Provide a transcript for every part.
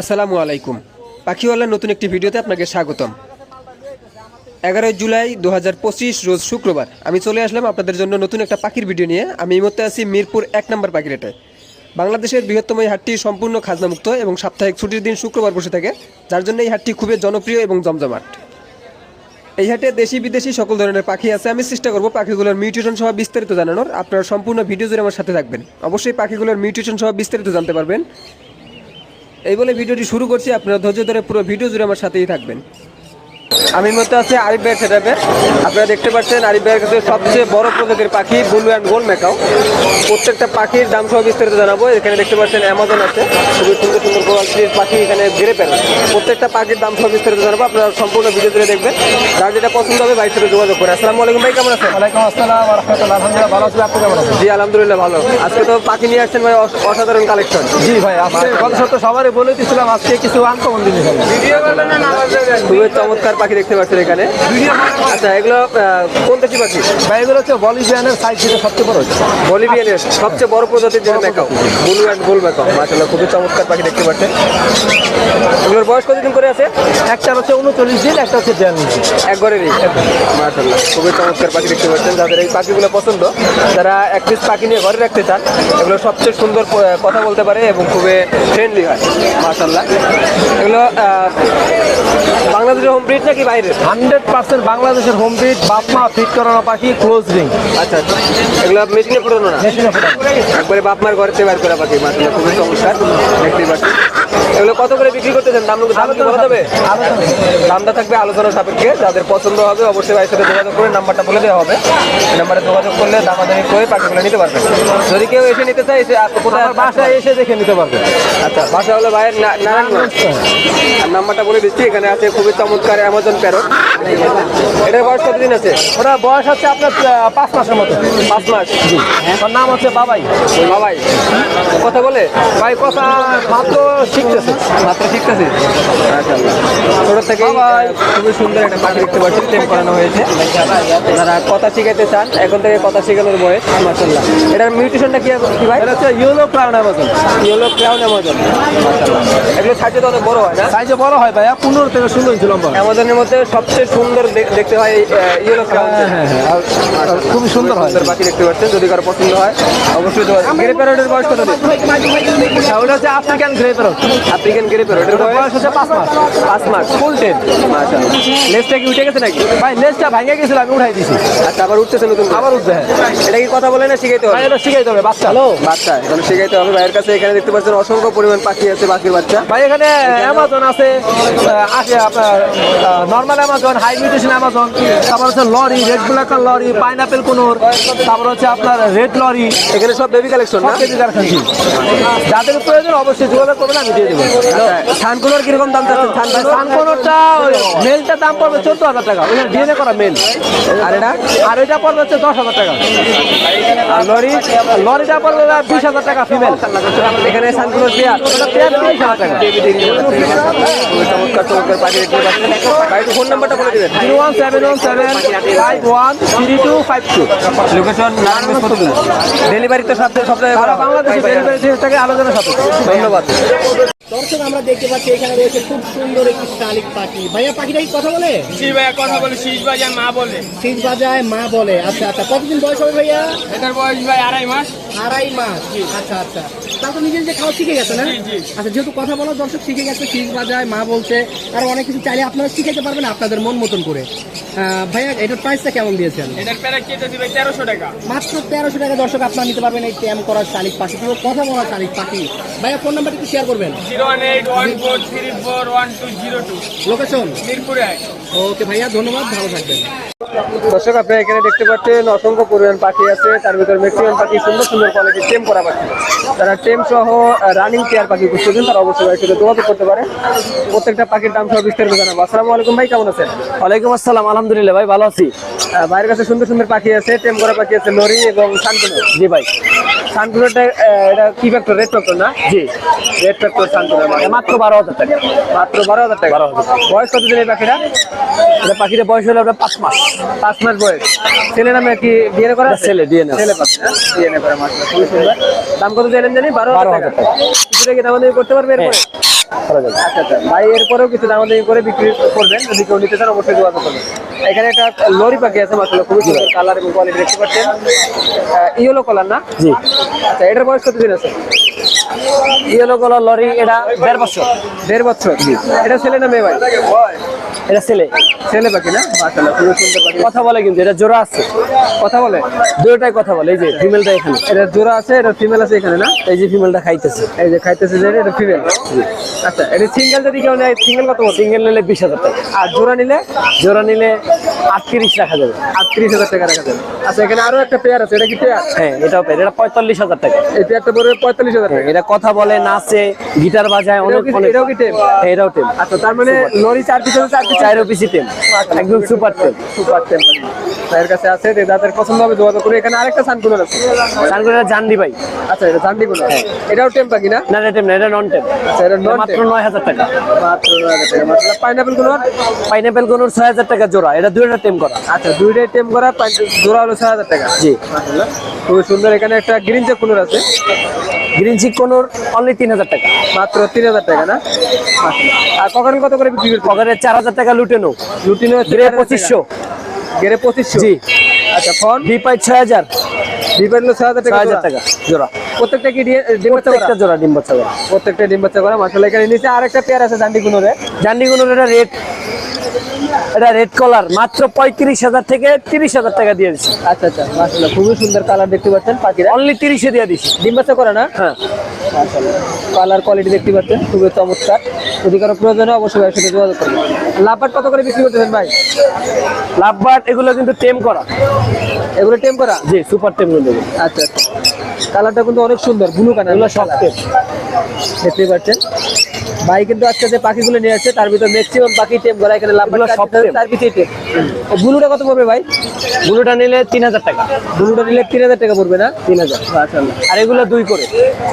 আসসালামু আলাইকুম। পাখিওয়ালার নতুন একটি ভিডিওতে আপনাকে স্বাগতম। এগারোই জুলাই দু হাজার পঁচিশ, রোজ শুক্রবার। আমি চলে আসলাম আপনাদের জন্য নতুন একটা পাখির ভিডিও নিয়ে। আমি এই মুহূর্তে আছি মিরপুর এক নম্বর পাখিরেটায় বাংলাদেশের বৃহত্তম এই হাটটি সম্পূর্ণ খাজনামুক্ত এবং সাপ্তাহিক ছুটির দিন শুক্রবার বসে থাকে, যার জন্য এই হাটটি খুবই জনপ্রিয় এবং জমজমাট। এই হাটে দেশি বিদেশি সকল ধরনের পাখি আছে। আমি চেষ্টা করব পাখিগুলোর মিউটেশন সহ বিস্তারিত জানানোর। আপনারা সম্পূর্ণ ভিডিও জুড়ে আমার সাথে থাকবেন। অবশ্যই পাখিগুলোর মিউটেশন সহ বিস্তারিত জানতে পারবেন। এই বলে ভিডিওটি শুরু করছি। আপনারা ধৈর্য ধরে পুরো ভিডিও জুড়ে আমার সাথেই থাকবেন। আমি মতো আছে আরিফ ভাইয়ের সেটাপে আপনারা দেখতে পাচ্ছেন আরিফ ভাইয়ের কাছে সবচেয়ে বড় প্রজাতির পাখি ব্লু অ্যান্ড গোল্ড মেকাও প্রত্যেকটা পাখির দাম সহ বিস্তারিত জানাব। এখানে দেখতে পাচ্ছেন অ্যামাজন আছে। খুবই সুন্দর সুন্দর কোয়ালিটির পাখি এখানে ঘিরে পেলেন প্রত্যেকটা পাখির দাম সহ বিস্তারিত জানাব। আপনারা সম্পূর্ণ ভিডিও জুড়ে দেখবেন। যার যেটা পছন্দ হবে ভাইয়ের সাথে যোগাযোগ করে আসসালামু আলাইকুম ভাই কেমন আছেন? ওয়ালাইকুম আসসালাম রহমতুল্লাহ আলহামদুলিল্লাহ ভালো আছি। আপনি কেমন আছেন? জি আলহামদুলিল্লাহ ভালো। আজকে তো পাখি নিয়ে আসছেন ভাই অসাধারণ কালেকশন জি ভাই আজকে গত সপ্তাহে সবারই বলে দিয়েছিলাম আজকে কিছু আনকমন জিনিস খুবই চমৎকার পাখি দেখতে পাচ্ছেন এখানে। আচ্ছা এগুলো কোন দেশি পাখি? ভাই এগুলো হচ্ছে বলিভিয়ানের সাইজ থেকে সবচেয়ে বড় হচ্ছে। বলিভিয়ানের সবচেয়ে বড় প্রজাতির যে macaw blue and gold macaw মাশাআল্লাহ খুবই চমৎকার পাখি দেখতে পাচ্ছেন। এগুলোর বয়স কতদিন করে আছে? একটা হচ্ছে উনচল্লিশ দিন একটা হচ্ছে বিয়াল্লিশ দিন। একবারেরই মাশাআল্লাহ খুবই চমৎকার পাখি দেখতে পাচ্ছেন। যাদের এই পাখিগুলো পছন্দ যারা এক পিস পাখি নিয়ে ঘরে রাখতে চান এগুলো সবচেয়ে সুন্দর কথা বলতে পারে এবং খুবই ফ্রেন্ডলি হয়। মাশাআল্লাহ। এগুলো বাংলাদেশের হোম ব্রিড নাকি বাইরে? হান্ড্রেড পার্সেন্ট বাংলাদেশের হোম ফিট বাপমা ফিট করানো পাখি ক্লোজ রিং আচ্ছা আচ্ছা। এগুলো মেশিনে পুরোনো না? একবারে বাপমার ঘরে ঘরেতে বাইর করা পাখি মাশাআল্লাহ খুবই চমৎকার। দেখতেই পাচ্ছি এগুলো কত করে বিক্রি করতেছেন? দাম দাম কি বলা যাবে। দামটা থাকবে আলোচনা সাপেক্ষে। যাদের পছন্দ হবে অবশ্যই ভাইয়ের সাথে যোগাযোগ করে নাম্বারটা বলে দেওয়া হবে। নাম্বারে যোগাযোগ করলে দামাদামি করে পাখিগুলো নিতে পারবেন যদি কেউ এসে নিতে চায় এসে কোথায় বাসায় এসে দেখে নিতে পারবে। আচ্ছা বাসা হলো ভাইয়ের নারায়ণগঞ্জ। আর নাম্বারটা বলে দিচ্ছি এখানে আছে খুবই চমৎকার অ্যামাজন প্যারট এটার বয়স কতদিন আছে? ওরা বয়স হচ্ছে আপনার পাঁচ মাসের মতো। পাঁচ মাস। ওর নাম হচ্ছে বাবাই। বাবাই। কথা বলে? ভাই কথা মাত্র শিখতেছে। মাত্র শিখতেছি? ছোট থেকে খুবই সুন্দর একটা পাখি দেখতে পাচ্ছি টেম করানো হয়েছে। যারা কথা শিখাইতে চান এখন থেকে কথা শেখানোর বয়স মাসাল্লাহ এটার মিউটেশনটা কি ভাই? এটা হচ্ছে yellow crown Amazon. Yellow crown Amazon এগুলো সাইজে তো অনেক বড় হয় না? সাইজে বড় হয় ভাইয়া পনেরো থেকে ষোলো ইঞ্চি লম্বা। অ্যামাজনের মধ্যে সবচেয়ে সুন্দর দেখতে হয় ইয়েলো ক্রাউন হ্যাঁ, হ্যাঁ, হ্যাঁ। আর খুবই সুন্দর হয়। পাখি দেখতে পাচ্ছেন যদি কারও পছন্দ হয় অবশ্যই গ্রে প্যারোটের বয়স কত ওটা হচ্ছে African grey parrot African grey প্যারোটের বয়স বয়স হচ্ছে পাঁচ মাস। পাঁচ মাস। ফুল টেন মাশাআল্লাহ। লেজটা কি উঠে গেছে নাকি? ভাই লেজটা ভাঙে গেছিল আমি উঠাই দিছি। আচ্ছা আবার উঠতেছে নতুন আবার উঠবে হ্যাঁ। এটা কি কথা বলে না শিখাইতে হবে? এটা শিখাইতে হবে বাচ্চা। হ্যালো বাচ্চা এখন শিখাইতে হবে। ভাইয়ের কাছে এখানে দেখতে পাচ্ছেন অসংখ্য পরিমাণ পাখি আছে পাখির বাচ্চা। ভাই এখানে অ্যামাজন আছে আপনার normal Amazon high mutation Amazon তারপর হচ্ছে lory red blacker lory pineapple conure তারপর হচ্ছে আপনার রেড লরি এখানে সব বেবি কালেকশন না? কেজি কারখানা যাদের প্রয়োজন অবশ্যই যোগাযোগ করবেন আমি দিয়ে দেবো। থানকুলোর কীরকম দাম চাচ্ছেন? থান সানকোনটা মেলটার দাম পড়বে চোদ্দ হাজার টাকা। ওইখানে ডিএনএ করা মেল আর এটা? আর এটা পড়বে হচ্ছে দশ হাজার টাকা। আর লরি? লরিটা পড়বে বিশ হাজার টাকা ফিমেল এখানে সানকুলোর পেয়ার পেয়ার তিরিশ হাজার টাকা। চমৎকার চমৎকার পাচ্ছেন ফোন নাম্বারটা বলে zero one seven one seven five one three two five two. Location delivery তো সপ্তাহে সপ্তাহে সারা বাংলাদেশে ডেলিভারি থেকে আলোচনা সাথে ধন্যবাদ। দর্শক আমরা দেখতে পাচ্ছি এখানে রয়েছে খুব সুন্দর একটি শালিক পাখি। ভাইয়া পাখিটা কি কথা বলে? জি ভাইয়া কথা বলে। শীষ মা বলে। শীষ বাজায় মা বলে। আচ্ছা আচ্ছা। কতদিন বয়স হবে ভাইয়া? এটার বয়স ভাই আড়াই মাস। আড়াই মাস। আচ্ছা আচ্ছা। তা তো নিজে নিজে খাওয়া শিখে গেছে না। আচ্ছা যেহেতু কথা বলার দর্শক শিখে গেছে শীষ বাজায় মা বলছে আর অনেক কিছু চাইলে আপনারা শিখাইতে পারবেন আপনাদের মন মতন করে। ভাইয়া এটার প্রাইসটা কেমন দিয়েছেন? এটার প্যারা কেটেছি ভাই তেরোশো টাকা। মাত্র তেরোশো টাকা দর্শক আপনারা নিতে পারবেন এই ট্যাম করা শালিক পাখি। কথা বলা শালিক পাখি। ভাইয়া ফোন নাম্বারটা একটু শেয়ার করবেন। Zero one eight one four three four one two zero two. Location মিরপুরে। ওকে ভাইয়া ধন্যবাদ ভালো থাকবেন। দর্শক আপনি এখানে দেখতে পাচ্ছেন অসংখ্য পরিমাণ পাখি আছে। তার ভিতরে ম্যাক্সিমাম পাখি সুন্দর সুন্দর কোয়ালিটি টেম করা পাখি। তারা টেম সহ রানিং চেয়ার পাখি খুঁজতেছেন তারা অবশ্যই ভাই সাথে যোগাযোগ করতে পারে প্রত্যেকটা পাখির দাম সহ বিস্তারিত জানাব। আসসালামু আলাইকুম ভাই কেমন আছেন? ওয়ালাইকুম আসসালাম আলহামদুলিল্লাহ ভাই ভালো আছি। বাইরের ভাইয়ের কাছে সুন্দর সুন্দর পাখি আছে টেম করা পাখি আছে লরি এবং শান্তনু জি ভাই। শান্তনুটা এটা কি ফ্যাক্টর রেড ফ্যাক্টর না? জি। রেড ফ্যাক্টর শান্তনু মাত্র বারো হাজার টাকা। মাত্র বারো হাজার টাকা। বয়স কতদিন এই পাখিটা এটা পাখিটা বয়স হলো আপনার পাঁচ মাস। পাঁচ মাস বয়স। ছেলে নামে কি বিয়ে করা ছেলে। ছেলে পাচ্ছে ডিএনএ করা মাত্র। খুবই সুন্দর। দাম কত জানেন জানি? বারো হাজার টাকা। টাকা। কি দাম করতে পারবে এরপরে? করা যাবে। আচ্ছা আচ্ছা। ভাই এরপরেও কিছু দামাদামি করে বিক্রি করবেন। যদি কেউ নিতে চান অবশ্যই যোগাযোগ করবেন। এখানে একটা লরি পাখি আছে মাসাল্লাহ খুবই সুন্দর কালার এবং কোয়ালিটি দেখতে পাচ্ছেন। ইয়েলো কালার না? জি। আচ্ছা এটার বয়স কতদিন আছে? ইয়েলো কালার লরি এটা দেড় বছর। দেড় বছর। এটা ছেলে না মেয়ে ভাই? এটা ছেলে। ছেলে পাখি না? সুন্দর পাখি। কথা বলে কিন্তু এটা জোড়া আছে। কথা বলে? দুটোটাই কথা বলে এই যে ফিমেলটা এখানে। এটা জোড়া আছে এটা ফিমেল আছে এখানে না? এই যে ফিমেলটা খাইতেছে। এই যে খাইতেছে যে এটা ফিমেল আচ্ছা এটা সিঙ্গেল যদি কেউ নেয় সিঙ্গেল কত সিঙ্গেল নিলে বিশ হাজার টাকা। আর জোড়া নিলে? জোড়া নিলে আটত্রিশ রাখা যাবে। আটত্রিশ হাজার টাকা রাখা যাবে। আচ্ছা এখানে আরও একটা পেয়ার আছে এটা কি পেয়ার হ্যাঁ এটাও পেয়ে এটা পঁয়তাল্লিশ হাজার টাকা। এই পেয়ারটা পড়বে পঁয়তাল্লিশ হাজার টাকা। এটা কথা বলে নাচে গিটার বাজায় অনেক অনেক এটাও কি টেম? হ্যাঁ, এটাও টেম আচ্ছা তার মানে লরি চার পিছনে চার পিছনে চাইরো পিসি টেম একদম সুপার টেম সুপার টেম তাদের কাছে আছে যে যাদের পছন্দ হবে যোগাযোগ করে। এখানে আরেকটা সানকুলার আছে। সানগুলো জানডি ভাই। আচ্ছা এটা চান্দি কুলার এটাও টেম পাখি না? না এটা টেম না এটা নন টেম আচ্ছা এটা নন মাত্র নয় হাজার টাকা। মাত্র নয় হাজার টাকা। পাইনাপেল কোনোর ছয় হাজার টাকা জোড়া এটা দুইটা টেম করা। আচ্ছা দুইটাই টেম করা পাই- জোড়া হলো ছয় হাজার টাকা। জি। খুবই সুন্দর এখানে একটা গ্রিন চেক কুলার আছে। গ্রিন চিক কোনোর অনলি তিন হাজার টাকা। মাত্র তিন হাজার টাকা না? আর কখন কত করে বিক্রি করছে চার হাজার টাকা লুটেনো। লুটিনো গ্রে পঁচিশশো। গেরে পঁচিশশো? জি। আচ্ছা ফোন? বি পাই ছয় হাজার। ডিপেন্ড ছয় হাজার টাকা হাজার টাকা। জোড়া। প্রত্যেকটা কি ডিম ডিম বাচ্চা একটা করা? জোড়া ডিম বাচ্চা করা। প্রত্যেকটা ডিম বাচ্চা করা। মাসাল্লাহ এখানে নিচে আরেকটা পেয়ার আছে জান্ডি কুনোরে জান্ডি এটা রেড এটা রেড কলার মাত্র পঁয়ত্রিশ হাজার থেকে তিরিশ হাজার টাকা দিয়ে দিচ্ছি আচ্ছা আচ্ছা মাসাল্লাহ খুবই সুন্দর কালার দেখতে পাচ্ছেন পাখিরা। অনলি তিরিশে দিয়ে দিচ্ছি ডিম বাচ্চা করে না? হ্যাঁ। কালার কোয়ালিটি দেখতে পাচ্ছেন খুবই চমৎকার। যদি কারও প্রয়োজন হয় অবশ্যই সাথে যোগাযোগ করবেন। লাভবাট কত করে বিক্রি করতেছেন ভাই? লাভবাট এগুলো কিন্তু টেম করা। এগুলো টেম করা? জি সুপার টেমগুলো। আচ্ছা আচ্ছা। কালারটা কিন্তু অনেক সুন্দর ব্লু কালার এগুলো সব টেম দেখতে পাচ্ছেন। ভাই কিন্তু আজকে যে পাখিগুলো নিয়ে আসছে তার ভিতরে ম্যাক্সিমাম পাখি টেম করা এখানে লাভ সব তার পিছিয়ে টেম। ব্লুটা কত পড়বে ভাই? ব্লুটা নিলে তিন হাজার টাকা। ব্লুটা নিলে তিন হাজার টাকা পড়বে না? তিন হাজার। আর এগুলো দুই করে।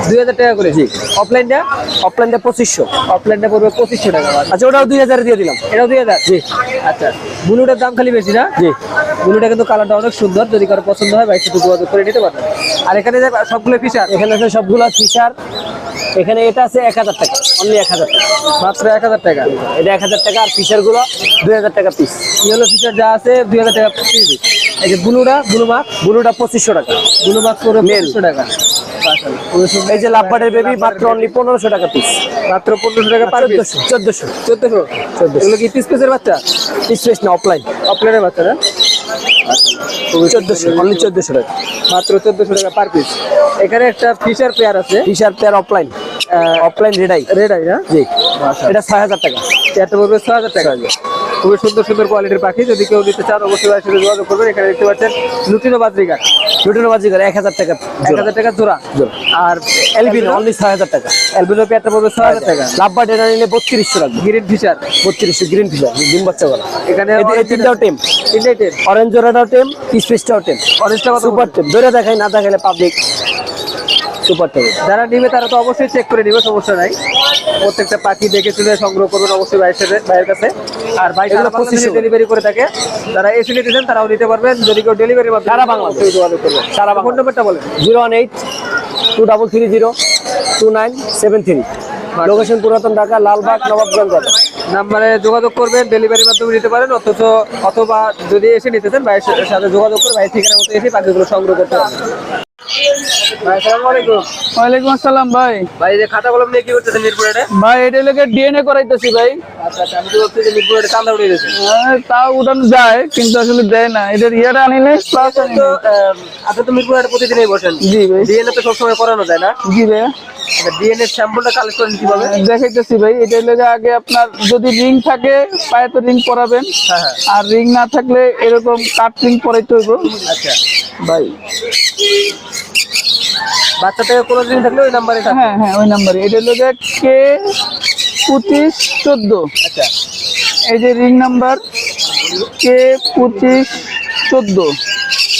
দুই হাজার টাকা করে? জি। অফলাইনটা অফলাইনটা পঁচিশশো। অফলাইনটা পড়বে পঁচিশশো টাকা আচ্ছা ওটাও দুই হাজারে দিয়ে দিলাম। এটাও দুই হাজার? জি। আচ্ছা। ব্লুটার দাম খালি বেশি না? জি। ব্লুটা কিন্তু কালারটা অনেক সুন্দর। যদি কারও পছন্দ হয় ভাই সাথে যোগাযোগ করে নিতে পারবেন। আর এখানে যে সবগুলো ফিচার এখানে আছে সবগুলো ফিচার এখানে এটা আছে এক হাজার টাকা। অনলি এক হাজার টাকা মাত্র এক হাজার টাকা। এটা এক হাজার টাকা আর ফিচারগুলো দুই হাজার টাকা পিস ইয়েলো ফিচার যা আছে দুই হাজার টাকা পিস এই যে ব্লুটা ব্লু মার্ক ব্লুটা পঁচিশশো টাকা। ব্লু মার্ক করে পনেরোশো টাকা। এই যে লাভবাটের বেবি মাত্র অনলি পনেরোশো টাকা পিস মাত্র পনেরোশো টাকা পার পিস চোদ্দশো। চোদ্দশো। চোদ্দশো। এগুলো কি পিস পিসের বাচ্চা? পিস না অফলাইন অফলাইনের বাচ্চা না? চোদ্দশো অনলি চোদ্দশো টাকা। মাত্র চোদ্দশো টাকা পার পিস এখানে একটা পেয়ার আছে। Pair opaline opaline red eye red না? জি। এটা ছয় হাজার টাকা। পেয়ারটা পড়বে ছয় হাজার টাকা। খুবই সুন্দর সুন্দর কোয়ালিটির পাখি। যদি কেউ নিতে চান অবশ্যই ভাইয়ের সাথে যোগাযোগ করবেন। এখানে দেখতে পাচ্ছেন লুটিনো বাদ্রিকা লুটেনো বাজি এক হাজার টাকা এক হাজার টাকা জোড়া। আর এলবিনো অনলি ছয় হাজার টাকা। পেয়ারটা পড়বে ছয় হাজার টাকা। নিলে বত্রিশশো গ্রিন বত্রিশশো গ্রিন ফিচার ডিম বাচ্চা করা এখানে এই- এই তিনটাও টেম। তিনটাই টেম। অরেঞ্জ জোড়াটাও টেম স্পেসটাও টেম অরেঞ্জটা সুপার টেম ধরে দেখাই না দেখাইলে পাবলিক সুপার টেম যারা নিবে তারা তো অবশ্যই চেক করে নিবে সমস্যা নাই। প্রত্যেকটা পাখি দেখে শুনে সংগ্রহ করবেন অবশ্যই ভাইয়ের ভাইয়ের কাছে। আর ভাই বাংলাদেশে 2500 ডেলিভারি করে থাকে। যারা এসে নিতে চান তারাও নিতে পারবেন। যদি কেউ ডেলিভারি সারা বাংলাদেশ। যোগাযোগ করবেন। সারা ফোন। নাম্বারটা বলেন। Zero one eight two double three zero two nine seven three location পুরাতন ঢাকা লালবাগ নবাবগঞ্জ। নাম্বারে যোগাযোগ করবেন ডেলিভারির মাধ্যমে নিতে পারেন, অথচ অথবা যদি এসে নিতে চান, ভাইয়ের সাথে- যোগাযোগ করে ভাই ঠিকানা মতো এসে পাখিগুলো সংগ্রহ করতে পারবেন ওয়ালাইকুম আসসালাম ভাই। ভাই এই যে খাতা কলম নিয়ে কি করতেছেন মিরপুরে ভাই এটা লোকে ডিএনএ করাইতেছি ভাই। আচ্ছা আচ্ছা আমি তো ভাবছি যে মিরপুরে চান্দা উড়িয়ে গেছে হ্যাঁ, তাও উঠানো যায় কিন্তু আসলে দেয় না। এটার ইয়াটা আনিলে প্লাস তো আহ, আপনি তো মিরপুরে প্রতিদিনই বসেন। জি ভাই। ডিএনএ তো সবসময় করানো যায় না। জি ভাই ডিএনএ স্যাম্পলটা কালেক্ট করেন কীভাবে? দেখাইতেছি ভাই এটা লোকে আগে আপনার যদি রিং থাকে পায়ে তো রিং পরাবেন। হ্যাঁ হ্যাঁ। আর রিং না থাকলে এরকম কাট রিং পরাইতে হইব। আচ্ছা। ভাই। বাচ্চা থেকে কোনো দিন থাকলে ওই নাম্বারে হ্যাঁ হ্যাঁ ওই নাম্বারে এটা লোকে কে পঁচিশ চোদ্দ। আচ্ছা। এই যে রিং নাম্বার কে পঁচিশ চোদ্দ।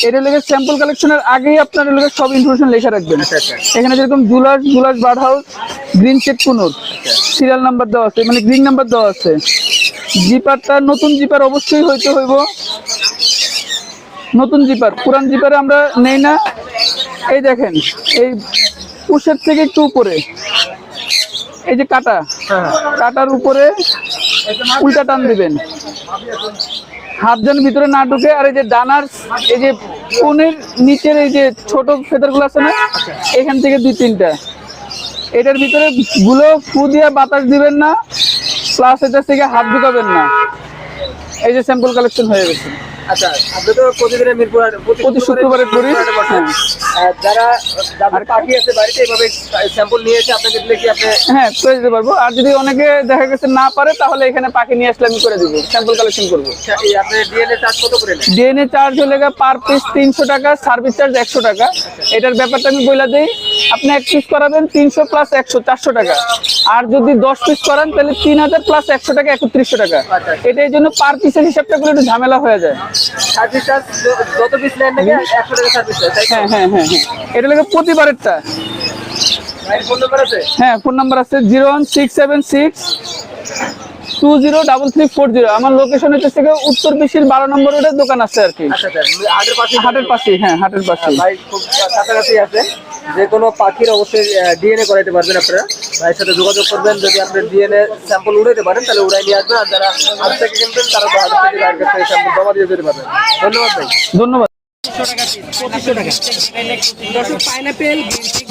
এটা লোকে স্যাম্পল কালেকশনের আগেই আপনার লোকে সব ইনফরমেশন লেখা রাখবেন। আচ্ছা আচ্ছা। এখানে যেরকম জুলাস জুলাস bird house green cheek conure serial number দেওয়া আছে মানে গ্রিন নাম্বার দেওয়া আছে। জিপারটা নতুন জিপার অবশ্যই হইতে হইব। নতুন জিপার পুরান জিপারে আমরা নেই না। এই দেখেন এই পুষের থেকে একটু উপরে। এই যে কাটা হ্যাঁ। কাটার উপরে উল্টা টান দিবেন। হাত যেন ভিতরে না ঢুকে আর এই যে ডানার এই যে কোণের নিচের এই যে ছোট ফেদারগুলো আছে না এখান থেকে দুই তিনটা। এটার ভিতরে গুলো ফু দিয়ে বাতাস দিবেন না প্লাস এটার থেকে হাত ঢুকাবেন না। এই যে স্যাম্পল কালেকশন হয়ে গেছে। আচ্ছা আপনি তো প্রতিদিনের মিরপুর প্রতি শুক্রবারে করি হাটে বসেন। হ্যাঁ। আর যারা যাদের পাখি আছে বাড়িতে এইভাবে স্যাম্পল নিয়ে এসে আপনাকে দিলে কি আপনি হ্যাঁ করে দিতে পারব। আর যদি অনেকে দেখা গেছে না পারে তাহলে এখানে পাখি নিয়ে আসলে আমি করে দিব। স্যাম্পল কালেকশন করব। আপনি ডিএনএ চার্জ কত করে ডিএনএ চার্জ হলে পার পিস তিনশো টাকা সার্ভিস চার্জ একশো টাকা। এটার ব্যাপারটা আমি বলে দিই আপনি এক পিস করাবেন তিনশো প্লাস একশো চারশো টাকা। আর যদি দশ পিস করান তাহলে তিন হাজার প্লাস একশো টাকা একত্রিশশো টাকা। এটা এই জন্য পার পিসের হিসাবটা করলে একটু ঝামেলা হয়ে যায়। সার্ভিস চার্জ যত পিস নেন নাকি একশো টাকা সার্ভিস চার্জ হ্যাঁ হ্যাঁ হ্যাঁ হ্যাঁ। এটা লাগে প্রতিবারেরটা। ফোন নাম্বার আছে? হ্যাঁ ফোন নাম্বার আছে zero one six seven six two zero double three four zero আমার লোকেশন হচ্ছে থেকে উত্তর বিশির বারো নম্বর রোডের দোকান আছে আর কি। আচ্ছা আচ্ছা হাটের পাশে হ্যাঁ হাটের পাশেই। ভাই খুব কাছাকাছি আছে। যে কোনো পাখির অবশ্যই ডিএনএ করাইতে পারবেন আপনারা। ভাইয়ের সাথে যোগাযোগ করবেন যদি আপনি ডিএনএ স্যাম্পল উড়াইতে পারেন তাহলে উড়াই নিয়ে আসবেন। আর যারা হাত থেকে কিনবেন তারা হাত থেকে ভাইয়ের কাছ থেকে স্যাম্পল জমা দিয়ে দিতে পারবেন। ধন্যবাদ ভাই। ধন্যবাদ। দর্শক পাইনাপেল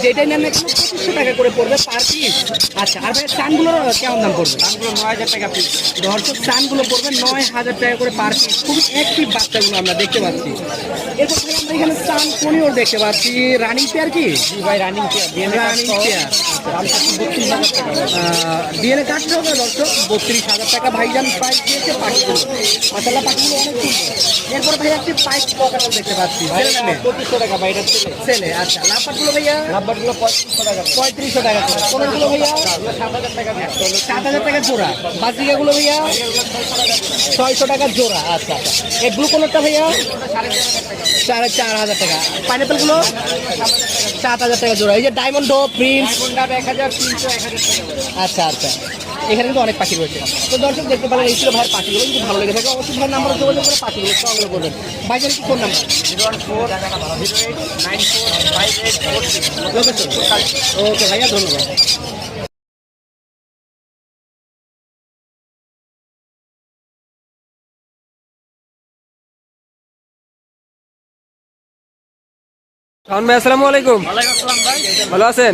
যেটাই নেন না পঁচিশশো টাকা করে পড়বে পার পিস আচ্ছা আর ভাই চানগুলোর কেমন দাম পড়বে? নয় হাজার টাকা পিস দর্শক চানগুলো পড়বে নয় হাজার টাকা করে পার পিস খুব অ্যাক্টিভ বাচ্চাগুলো আমরা দেখতে পাচ্ছি। এরপর ভাই আমরা এখানে চান পনির দেখতে পাচ্ছি। রানিং পেয়ার কি? ভাই running pair running pair DNA কাটতে হবে দর্শক। বত্রিশ হাজার টাকা ভাইজান প্রাইস দিয়েছে পাখিগুলো মাসাল্লাহ পাখিগুলো অনেক এরপর ভাই একটি পাইপ পকানো দেখতে পঁচিশশো টাকা ভাই এটা ছেলে। ছেলে আচ্ছা ভাইয়া? পঁয়ত্রিশশো টাকা পঁয়ত্রিশশো টাকা করে। ভাইয়া? সাত হাজার টাকা সাত হাজার টাকা জোড়া। বাজিকাগুলো ভাইয়া? ছয়শো টাকা জোড়া আচ্ছা আচ্ছা। এই ব্লু কালারটা ভাইয়া? সাড়ে চার হাজার টাকা। পাইনাপেলগুলো সাত হাজার টাকা জোড়া। এই যে ডায়মন্ড প্রিন্স এক হাজার তিনশো এক হাজার টাকা আচ্ছা আচ্ছা। এখানে কিন্তু অনেক পাখি রয়েছে। তো দর্শক দেখতে পারেন এই ছিল ভাইয়ের পাখিগুলো। কিন্তু ভালো লেগে থাকে অবশ্যই ভাইয়ের নাম্বার যোগাযোগ করে পাখিগুলো সংগ্রহ করবেন। ভাইজান কি phone number zero one four zero eight nine four five eight four okay ভাইয়া ধন্যবাদ। ভাই আসসালামু আলাইকুম। ভালো আছেন?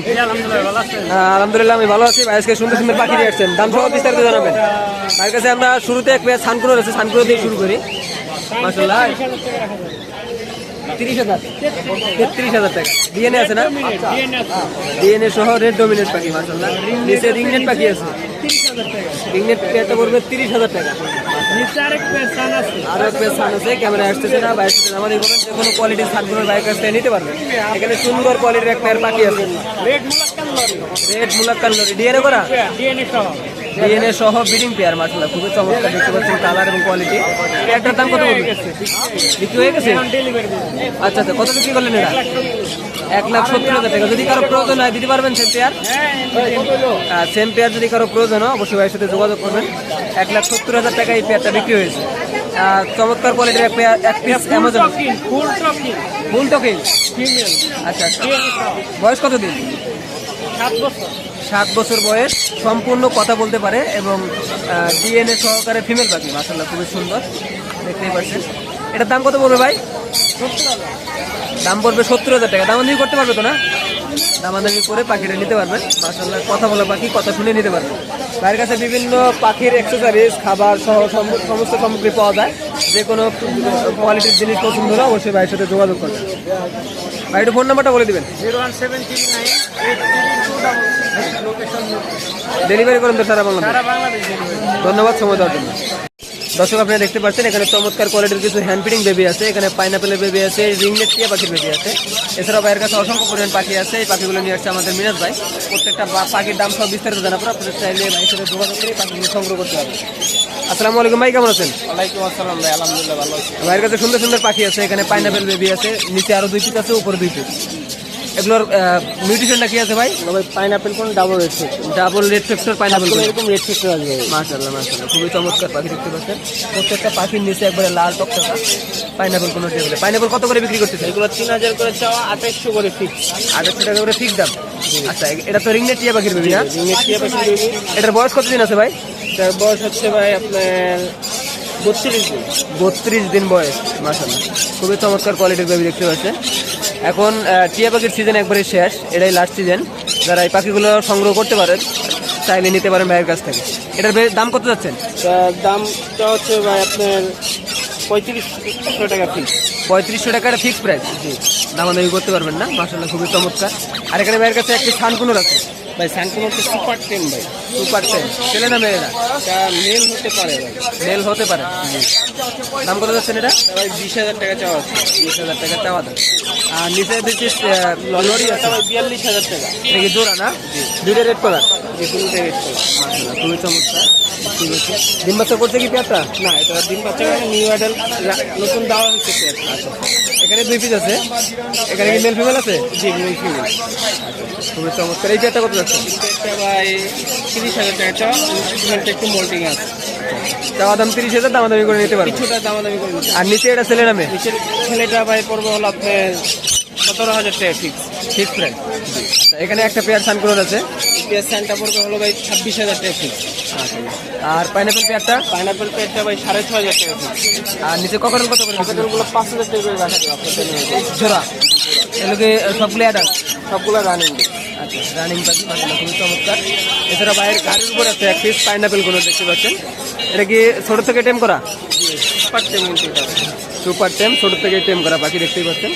হ্যাঁ, আলহামদুলিল্লাহ আমি ভালো আছি। ভাই আজকে সুন্দর সুন্দর পাখি নিয়ে আসছেন। দাম সহ বিস্তারিত জানাবেন। ভাইয়ের কাছে আমরা শুরুতে এক পেয়ে সানকুলো রয়েছে দিয়ে শুরু করি। মাসাল্লাহ তিরিশ হাজার। তেত্রিশ হাজার টাকা। ডিএনএ আছে না? ডিএনএ সহ রেড ডোমিনেট পাখি মাসাল্লাহ নিচে রিংনেট পাখি আছে। রিংনেট পেয়ারটা পড়বে তিরিশ হাজার টাকা। আরও এক পেজ সান আছে ক্যামেরা আসতেছে না আসতেছে না। এখানে যে কোনো কোয়ালিটির সানগুলোর বাইক কাছ নিতে পারবেন এখানে সুন্দর কোয়ালিটির এক পেয়ার পাখি আছে। Red Moluccan lory. Red Moluccan lory. DNA করা? ডিএনএ সহ। ডিএনএ সহ বিডিং পেয়ার মাসাল্লাহ খুবই চমৎকার দেখতে পাচ্ছেন কালার এবং কোয়ালিটি পেয়ারটার দাম কত বিক্রি হয়ে গেছে? আচ্ছা আচ্ছা কত বিক্রি করলেন এটা এক লাখ সত্তর হাজার টাকা। যদি কারও প্রয়োজন হয় দিতে পারবেন সেম পেয়ার সেম পেয়ার যদি কারও প্রয়োজন হয় অবশ্যই ভাইয়ের সাথে যোগাযোগ করবেন। এক লাখ সত্তর হাজার টাকা এই পেয়ারটা বিক্রি হয়েছে। চমৎকার কোয়ালিটির এক পেয়ার এক piece Amazon full talking full talking আচ্ছা আচ্ছা। বয়স কত দিন সাত বছর। সাত বছর বয়স, সম্পূর্ণ কথা বলতে পারে এবং ডিএনএ সহকারে ফিমেল পাখি মাসাল্লাহ খুবই সুন্দর, দেখতেই পাচ্ছেন। এটার দাম কত পড়বে ভাই? দাম পড়বে সত্তর হাজার টাকা। দাম করতে পারবে তো না? দামাদামি করে পাখিটা নিতে পারবেন। মাসাল্লাহ কথা বলা পাখি কথা শুনে নিতে পারবেন। ভাইয়ের কাছে বিভিন্ন পাখির অ্যাক্সেসরিজ খাবার সহ সম- সমস্ত সামগ্রী পাওয়া যায়। যে কোনো কোয়ালিটির জিনিস পছন্দ হলে অবশ্যই ভাইয়ের সাথে যোগাযোগ করবেন। ভাই একটু ফোন নাম্বারটা বলে দেবেন। ডেলিভারি করেন তো সারা বাংলা বাংলাদেশ ধন্যবাদ সময় দেওয়ার জন্য। দর্শক আপনারা দেখতে পাচ্ছেন এখানে চমৎকার কোয়ালিটির কিছু হ্যান্ড ফিডিং বেবি আছে এখানে পাইনাপেলের বেবি আছে রিংনেট টিয়া পাখির বেবি আছে। এছাড়াও ভাইয়ের কাছে অসংখ্য পরিমাণ পাখি আছে এই পাখিগুলো নিয়ে আসছে আমাদের মিনাজ ভাই। প্রত্যেকটা পাখির দাম সব বিস্তারিত জানা পর আপনাদের চাইলে ভাইয়ের সাথে যোগাযোগ করে পাখিগুলো সংগ্রহ করতে হবে আসসালামু আলাইকুম ভাই কেমন আছেন? ওয়ালাইকুম আসসালাম ভাই আলহামদুলিল্লাহ ভালো আছি। ভাইয়ের কাছে সুন্দর সুন্দর পাখি আছে এখানে পাইনাপেল বেবি আছে নিচে আরও দুই পিস আছে উপরে দুই পিস এগুলোর মিউটিশনটা কি আছে ভাই? ভাই pineapple conure double red rate double red factor pineapple এরকম রেট ফিক্সড আসবে মাশাআল্লাহ মাশাআল্লাহ। খুবই চমৎকার পাখি দেখতে পাচ্ছেন। প্রত্যেকটা পাখির নিচে একবারে লাল টকটকা পাইনাপল কোনো টেবিলে পাইনাপেল কত করে বিক্রি করতেছে এগুলো তিন হাজার করে চাওয়া আঠাইশশো করে ফিক্স আঠাশশো টাকা করে ফিক্স দাম? আচ্ছা এটা তো রিংনেট টিয়া পাখির বেবি না? রিংনেট টিয়া পাখি বেবি এটার বয়স কতদিন আছে ভাই? তার বয়স হচ্ছে ভাই আপনার বত্রিশ দিন। বত্রিশ দিন বয়স মাসাল্লাহ খুবই চমৎকার কোয়ালিটির বেবি দেখতে পাচ্ছেন। এখন টিয়া পাখির সিজন একবারে শেষ এটাই লাস্ট সিজন যারা এই পাখিগুলো সংগ্রহ করতে পারেন চাইলে নিতে পারেন ভাইয়ের কাছ থেকে। এটার দাম কত যাচ্ছেন? দামটা হচ্ছে ভাই আপনার পঁয়ত্রিশশো টাকা ফিক্স পঁয়ত্রিশশো টাকা একটা ফিক্স প্রাইস জি। দামাদামি করতে পারবেন না মাসাল্লাহ খুবই চমৎকার। আর এখানে ভাইয়ের কাছে একটি সানকুনো আছে। ভাই স্যান্টিমোর তো সুপার টেন ভাই। সুপার টেন ছেলে না মেয়েরা এটা মেল হতে পারে ভাই। মেল হতে পারে। দাম কত যাচ্ছে এটা? ভাই বিশ হাজার টাকা চাওয়া আছে। বিশ হাজার টাকা চাওয়া দাম আর নিচে দেখছি লরি আছে। বিয়াল্লিশ হাজার টাকা। এটা কি জোড়া না? দুইটা রেড কালার যে দুটো রেট করে খুবই চমৎকার। ঠিক আছে। ডিম বাচ্চা করছে কি পেয়ারটা না এটা ডিম বাচ্চা নিউ অ্যাডাল নতুন দেওয়া হচ্ছে আচ্ছা। এখানে দুই পিস আছে? এখানে কি মেল ফিমেল আছে? জি মেল ফিমেল খুবই চমৎকার। এই পেয়ারটা কত যাচ্ছে? ভাই তিরিশ হাজার টাকা ইনস্ট্রুমেন্টটা একটু মোল্টিং আছে। চাওয়া দাম তিরিশ হাজার দামাদামি করে নিতে পারবে? কিছুটা দামাদামি করে নিচ্ছে আর নিচে এটা ছেলে নামে? নিচের ছেলেটা ভাই পড়বে হলো আপনার সতেরো হাজার টাকা ফিক্স ঠিক প্রাইস এখানে একটা পেয়ার সানকুলোর আছে? ইপিএস স্যান্ডটা পড়বে হলো ভাই ছাব্বিশ হাজার টাকা ফিক্স আর পাইনাপেল পেয়ারটা পাইনাপেল পেটটা ভাই সাড়ে ছ হাজার টাকা আর নিচে কখন কত করে বিক্রি? ওগুলো পাঁচ হাজার টাকা করে রাখা যাবে আপনার জন্য জোড়া। এগুলো কি সবগুলো অ্যাডাল্ট সবগুলো রানিং আচ্ছা রানিং পাখি খুবই চমৎকার। এছাড়া বাইরের গাড়ির উপর আছে এক পিস পাইনাপেলগুলো দেখতে পাচ্ছেন? এটা কি ছোট থেকে টেম করা? সুপার এটা। সুপার টেম ছোট থেকে টেম করা পাখি দেখতেই পাচ্ছেন।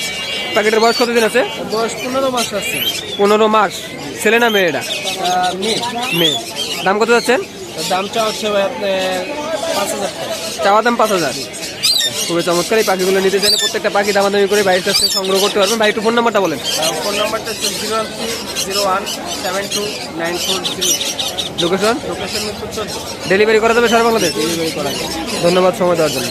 প্যাকেটের বয়স কতদিন আছে? বয়স পনেরো মাস আছে। পনেরো মাস। ছেলে না মেয়ে এটা? মেয়ে। মেয়ে। দাম কত যাচ্ছেন দামটা হচ্ছে আপনার পাঁচ হাজার চাওয়া দাম পাঁচ হাজার? খুবই চমৎকার এই পাখিগুলো নিতে চাইলে প্রত্যেকটা পাখি দামাদামি করে বাইরের কাছে সংগ্রহ করতে পারবেন। ভাই একটু ফোন নাম্বারটা বলেন। ফোন নাম্বারটা হচ্ছে zero one three zero one seven two nine four zero location location delivery করা যাবে সারা বাংলাদেশ? ডেলিভারি করা ধন্যবাদ সময় দেওয়ার জন্য।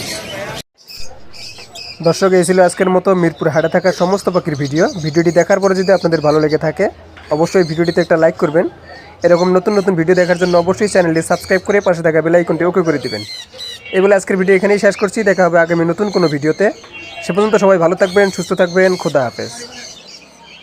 দর্শক এই ছিল আজকের মতো মিরপুর হাটে থাকা সমস্ত পাখির ভিডিও। ভিডিওটি দেখার পরে যদি আপনাদের ভালো লেগে থাকে অবশ্যই ভিডিওটিতে একটা লাইক করবেন। এরকম নতুন নতুন ভিডিও দেখার জন্য অবশ্যই চ্যানেলটি সাবস্ক্রাইব করে পাশে থাকা বেল আইকনটি ওকে করে দেবেন। এগুলো আজকের ভিডিও এখানেই শেষ করছি। দেখা হবে আগামী নতুন কোনো ভিডিওতে। সে পর্যন্ত সবাই ভালো থাকবেন, সুস্থ থাকবেন। খোদা হাফেজ।